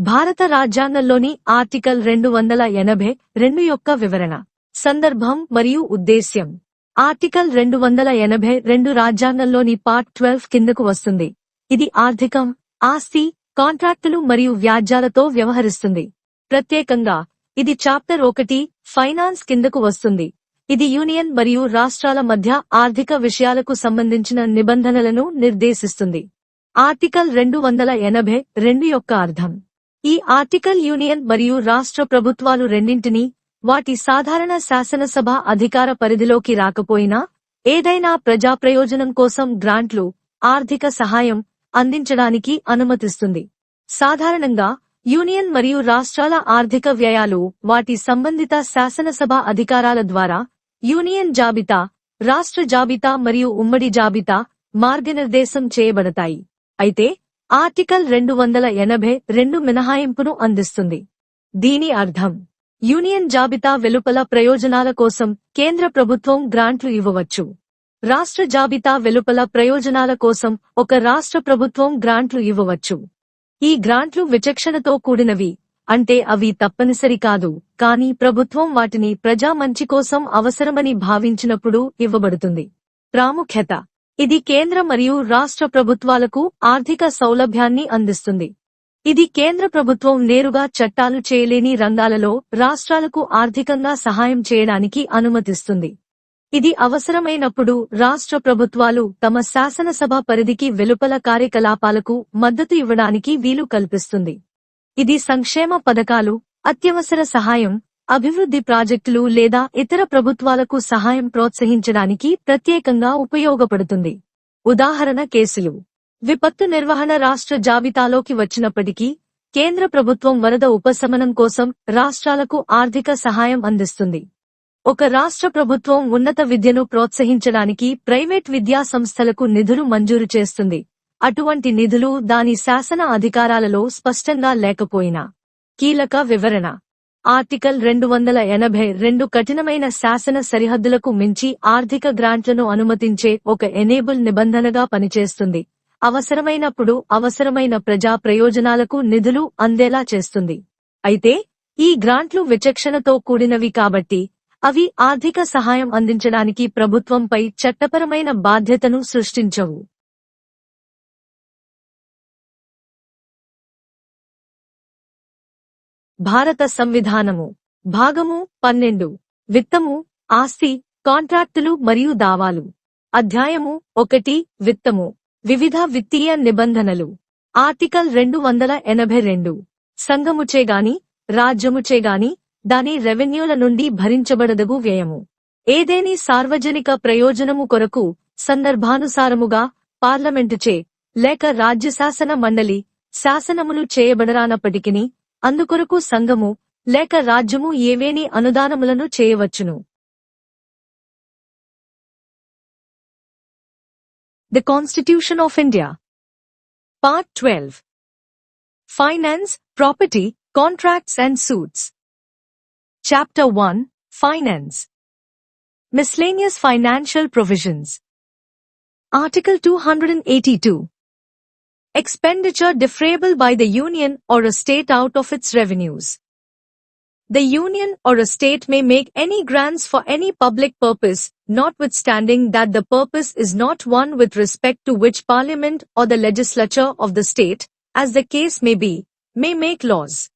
భారత రాజ్యాంగంలోని ఆర్టికల్ రెండు వందల ఎనభై రెండు యొక్క వివరణ. సందర్భం మరియు ఉద్దేశ్యం. ఆర్టికల్ రెండు వందల ఎనభై రెండు రాజ్యాంగంలోని పార్ట్ ట్వెల్వ్ కిందకు వస్తుంది. ఇది ఆర్థికం ఆస్తి కాంట్రాక్టులు మరియు వ్యాజ్యాలతో వ్యవహరిస్తుంది. ప్రత్యేకంగా ఇది చాప్టర్ ఒకటి ఫైనాన్స్ కిందకు వస్తుంది. ఇది యూనియన్ మరియు రాష్ట్రాల మధ్య ఆర్థిక విషయాలకు సంబంధించిన నిబంధనలను నిర్దేశిస్తుంది. ఆర్టికల్ రెండు వందల ఎనభై రెండు యొక్క అర్థం. ఈ ఆర్టికల్ యూనియన్ మరియు రాష్ట్ర ప్రభుత్వాలు రెండింటినీ వాటి సాధారణ శాసనసభ అధికార పరిధిలోకి రాకపోయినా ఏదైనా ప్రజా ప్రయోజనం కోసం గ్రాంట్లు ఆర్థిక సహాయం అందించడానికి అనుమతిస్తుంది. సాధారణంగా యూనియన్ మరియు రాష్ట్రాల ఆర్థిక వ్యయాలు వాటి సంబంధిత శాసనసభ అధికారాల ద్వారా యూనియన్ జాబితా రాష్ట్ర జాబితా మరియు ఉమ్మడి జాబితా మార్గనిర్దేశం చేయబడతాయి. అయితే ఆర్టికల్ రెండు వందల ఎనభై రెండు మినహాయింపును అందిస్తుంది. దీని అర్థం యూనియన్ జాబితా వెలుపల ప్రయోజనాల కోసం కేంద్ర ప్రభుత్వం గ్రాంట్లు ఇవ్వవచ్చు. రాష్ట్ర జాబితా వెలుపల ప్రయోజనాల కోసం ఒక రాష్ట్ర ప్రభుత్వం గ్రాంట్లు ఇవ్వవచ్చు. ఈ గ్రాంట్లు విచక్షణతో కూడినవి అంటే అవి తప్పనిసరి కాదు కానీ ప్రభుత్వం వాటిని ప్రజా మంచి కోసం అవసరమని భావించినప్పుడు ఇవ్వబడుతుంది. ప్రాముఖ్యత ఇది కేంద్ర మరియు రాష్ట్ర ప్రభుత్వాలకు ఆర్థిక సౌలభ్యాన్ని అందిస్తుంది. ఇది కేంద్ర ప్రభుత్వం నేరుగా చట్టాలు చేయలేని రంగాలలో రాష్ట్రాలకు ఆర్థికంగా సహాయం చేయడానికి అనుమతిస్తుంది. ఇది అవసరమైనప్పుడు రాష్ట్ర ప్రభుత్వాలు తమ శాసనసభ పరిధికి వెలుపల కార్యకలాపాలకు మద్దతు ఇవ్వడానికి వీలు కల్పిస్తుంది. ఇది సంక్షేమ పథకాలు అత్యవసర సహాయం అభివృద్ధి ప్రాజెక్టులు లేదా ఇతర ప్రభుత్వాలకు సహాయం ప్రోత్సహించడానికి ప్రత్యేకంగా ఉపయోగపడుతుంది. ఉదాహరణ కేసులు. విపత్తు నిర్వహణ రాష్ట్ర జాబితాలోకి వచ్చినప్పటికీ కేంద్ర ప్రభుత్వం వరద ఉపశమనం కోసం రాష్ట్రాలకు ఆర్థిక సహాయం అందిస్తుంది. ఒక రాష్ట్ర ప్రభుత్వం ఉన్నత విద్యను ప్రోత్సహించడానికి ప్రైవేట్ విద్యా సంస్థలకు నిధులు మంజూరు చేస్తుంది. అటువంటి నిధులు దాని శాసన అధికారాలలో స్పష్టంగా లేకపోయినా. కీలక వివరణ. ఆర్టికల్ రెండు వందల ఎనభై రెండు కఠినమైన శాసన సరిహద్దులకు మించి ఆర్థిక గ్రాంట్లను అనుమతించే ఒక ఎనేబుల్ నిబంధనగా పనిచేస్తుంది. అవసరమైనప్పుడు అవసరమైన ప్రజా ప్రయోజనాలకు నిధులు అందేలా చేస్తుంది. అయితే ఈ గ్రాంట్లు విచక్షణతో కూడినవి కాబట్టి అవి ఆర్థిక సహాయం అందించడానికి ప్రభుత్వంపై చట్టపరమైన బాధ్యతను సృష్టించవు. భారత సంవిధానము. భాగము పన్నెండు. విత్తము ఆస్తి కాంట్రాక్టులు మరియు దావాలు. అధ్యాయము ఒకటి. విత్తము. వివిధ విత్తీయ నిబంధనలు. ఆర్టికల్ రెండు వందల ఎనభై రెండు. సంఘముచేగాని రాజ్యముచేగాని దాని రెవెన్యూల నుండి భరించబడదగు వ్యయము. ఏదేని సార్వజనిక ప్రయోజనము కొరకు సందర్భానుసారముగా పార్లమెంటుచే లేక రాజ్యశాసన మండలి శాసనములు చేయబడరానప్పటికిని అందుకొరకు సంఘము లేక రాజ్యము ఏవేని అనుదానములను చేయవచ్చును the constitution of India part twelve finance property contracts and suits chapter one finance Miscellaneous Financial Provisions Article 282 Expenditure defrayable by the Union or a state out of its revenues. The Union or a state may make any grants for any public purpose, notwithstanding that the purpose is not one with respect to which Parliament or the legislature of the state, as the case may be, may make laws.